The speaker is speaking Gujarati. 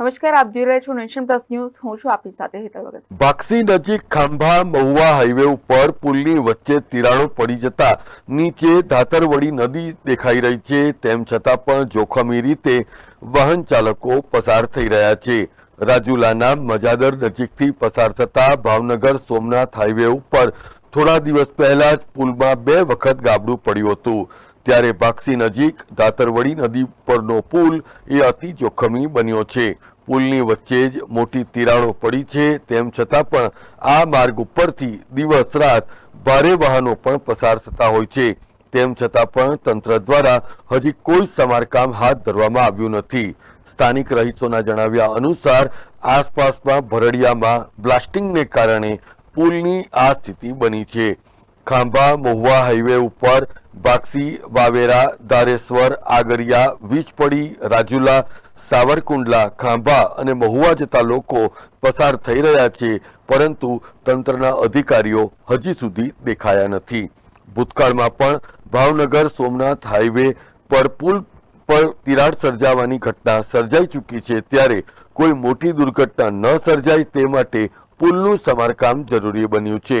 નમસ્કાર, આપ જોઈ રહ્યા છો નેશન પ્લસ ન્યૂઝ. હું છું આપની સાથે હેતલ ભગત. બાક્સી નજીક ખાંભા મહુવા હાઈવે ઉપર પુલની વચ્ચે તિરાડો પડી જતા નીચે ધાતરવડી નદી દેખાઈ રહી છે. તેમ છતાં પણ જોખમી રીતે વાહન ચાલકો પસાર થઈ રહ્યા છે. રાજુલાના મજાદર નજીકથી પસાર થતા ભાવનગર સોમનાથ હાઈવે ઉપર થોડા દિવસ પહેલા જ પુલમાં બે વખત ગાબડું પડ્યું હતું. ત્યારે ભાગસી નજીક ધાતરવડી નદી પરનો પુલ એ અતિ જોખમી બન્યો છે. પુલની વચ્ચે જ મોટી તિરાડો પડી છે, તેમ છતાં પણ આ માર્ગ ઉપરથી દિવસ રાત ભારે વાહનો પણ પસાર થતા હોય છે. તેમ છતાં પણ તંત્ર દ્વારા હજી કોઈ સમારકામ હાથ ધરવામાં આવ્યું નથી. સ્થાનિક રહીશોના જણાવ્યા અનુસાર, આસપાસમાં ભરડિયામાં બ્લાસ્ટિંગને કારણે પુલની આ સ્થિતિ બની છે. ખાંભા, મહુવા, હાઈવે ઉપર બાક્ષી વાવેરા, ધારેશ્વર, આગરિયા, વીજપડી, રાજુલા, સાવરકુંડલા, ખાંભા અને મહુવા જતા લોકો પસાર થઈ રહ્યા છે, પરંતુ તંત્રના અધિકારીઓ હજી સુધી દેખાયા નથી. ભૂતકાળમાં પણ ભાવનગર સોમનાથ હાઈવે પર પુલ પર તિરાડ સર્જાવાની ઘટના સર્જાઈ ચૂકી છે, ત્યારે કોઈ મોટી દુર્ઘટના ન સર્જાય તે માટે પુલનું સમારકામ જરૂરી બન્યું છે.